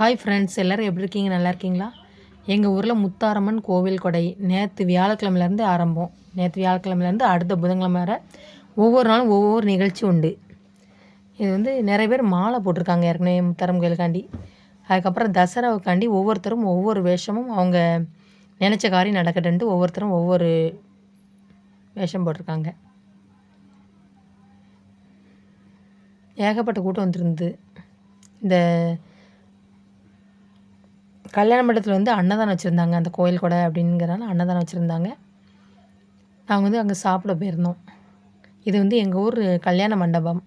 Hi friends எல்லோரும் எப்படி இருக்கீங்க? நல்லா இருக்கீங்களா? எங்கள் ஊரில் முத்தாரம்மன் கோவில் கொடை நேற்று வியாழக்கிழமையிலேருந்து ஆரம்பம். நேற்று வியாழக்கிழமையிலேருந்து அடுத்த புதன்கிழமை வர ஒவ்வொரு நாளும் ஒவ்வொரு நிகழ்ச்சி உண்டு. இது வந்து நிறைய பேர் மாலை போட்டிருக்காங்க ஏற்கனவே முத்தாரம் கோயிலுக்காண்டி. அதுக்கப்புறம் தசராவுக்காண்டி ஒவ்வொருத்தரும் ஒவ்வொரு வேஷமும் அவங்க நினச்ச காரியம் நடக்கட்டுன்ட்டு ஒவ்வொருத்தரும் ஒவ்வொரு வேஷம் போட்டிருக்காங்க. ஏகப்பட்ட கூட்டம் வந்துருந்து இந்த கல்யாண மண்டபத்தில் வந்து அன்னதானம் வச்சுருந்தாங்க அந்த கோயில் கொடை அப்படிங்கிறனால அன்னதானம் வச்சுருந்தாங்க. நாங்கள் வந்து அங்கே சாப்பிட போயிருந்தோம். இது வந்து எங்கள் ஊர் கல்யாண மண்டபம்.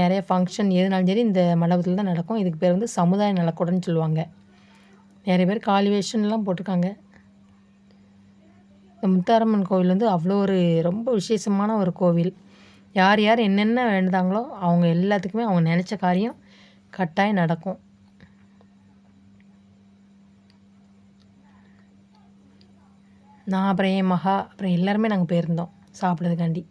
நிறைய ஃபங்க்ஷன் எதுனாலும் சரி இந்த மண்டபத்தில் தான் நடக்கும். இதுக்கு பேர் வந்து சமுதாய நலக்கூடன்னு சொல்லுவாங்க. நிறைய பேர் காலிவேஷன்லாம் போட்டிருக்காங்க. இந்த முத்தாரம்மன் கோவில் வந்து அவ்வளோ ஒரு ரொம்ப விசேஷமான ஒரு கோவில். யார் யார் என்னென்ன வேண்டுதாங்களோ அவங்க எல்லாத்துக்குமே அவங்க நினச்ச காரியம் கட்டாயம் நடக்கும். நான் அப்புறம் என் மகா அப்புறம் எல்லாருமே நாங்கள் போயிருந்தோம் சாப்பிட்றதுக்காண்டி.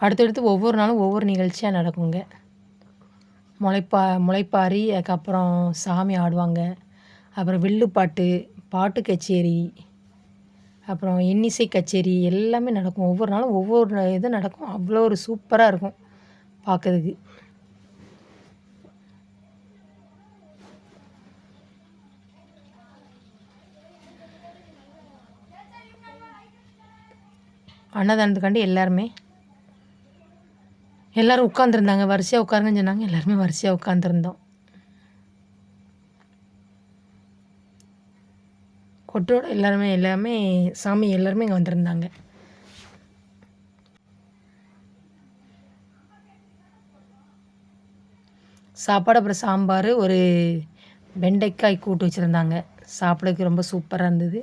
அடுத்தடுத்து ஒவ்வொரு நாளும் ஒவ்வொரு நிகழ்ச்சியாக நடக்குங்க. முளைப்பா முளைப்பாரி அதுக்கப்புறம் சாமி ஆடுவாங்க. அப்புறம் வில்லுப்பாட்டு பாட்டு கச்சேரி அப்புறம் இன்னிசை கச்சேரி எல்லாமே நடக்கும். ஒவ்வொரு நாளும் ஒவ்வொரு இது நடக்கும். அவ்வளோ ஒரு சூப்பராக இருக்கும் பார்க்கறதுக்கு அன்னதானத்துக்காண்டி எல்லாருமே எல்லோரும் உட்காந்துருந்தாங்க வரிசையாக உட்காருங்கன்னு சொன்னாங்க. எல்லாருமே வரிசையாக உட்காந்துருந்தோம் கொட்டோட எல்லாருமே எல்லாமே சாமி எல்லாருமே இங்கே வந்திருந்தாங்க. சாப்பாடு அப்புறம் சாம்பார் ஒரு வெண்டைக்காய் கூட்டு வச்சுருந்தாங்க. சாப்பிடக்கு ரொம்ப சூப்பராக இருந்தது.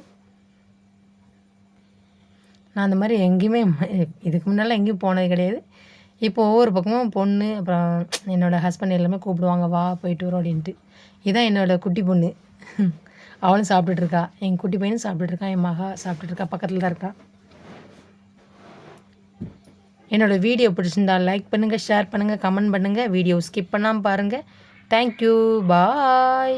நான் அந்த மாதிரி எங்கேயுமே இதுக்கு முன்னால் எங்கேயும் போனது கிடையாது. இப்போ ஒவ்வொரு பக்கமும் பொண்ணு அப்புறம் என்னோடய ஹஸ்பண்ட் எல்லாமே கூப்பிடுவாங்க வா போயிட்டு வரோம் அப்படின்ட்டு. இதான் என்னோடய குட்டி பொண்ணு. அவளும் சாப்பிட்டுட்ருக்கா என் குட்டி பையனும் சாப்பிட்டுட்ருக்கான் என் மகா சாப்பிட்டுட்ருக்கா பக்கத்தில் தான் இருக்கா. என்னோடய வீடியோ பிடிச்சிருந்தா லைக் பண்ணுங்கள் ஷேர் பண்ணுங்கள் கமெண்ட் பண்ணுங்கள் வீடியோ ஸ்கிப் பண்ணாமல் பாருங்கள் தேங்க்யூ பாய்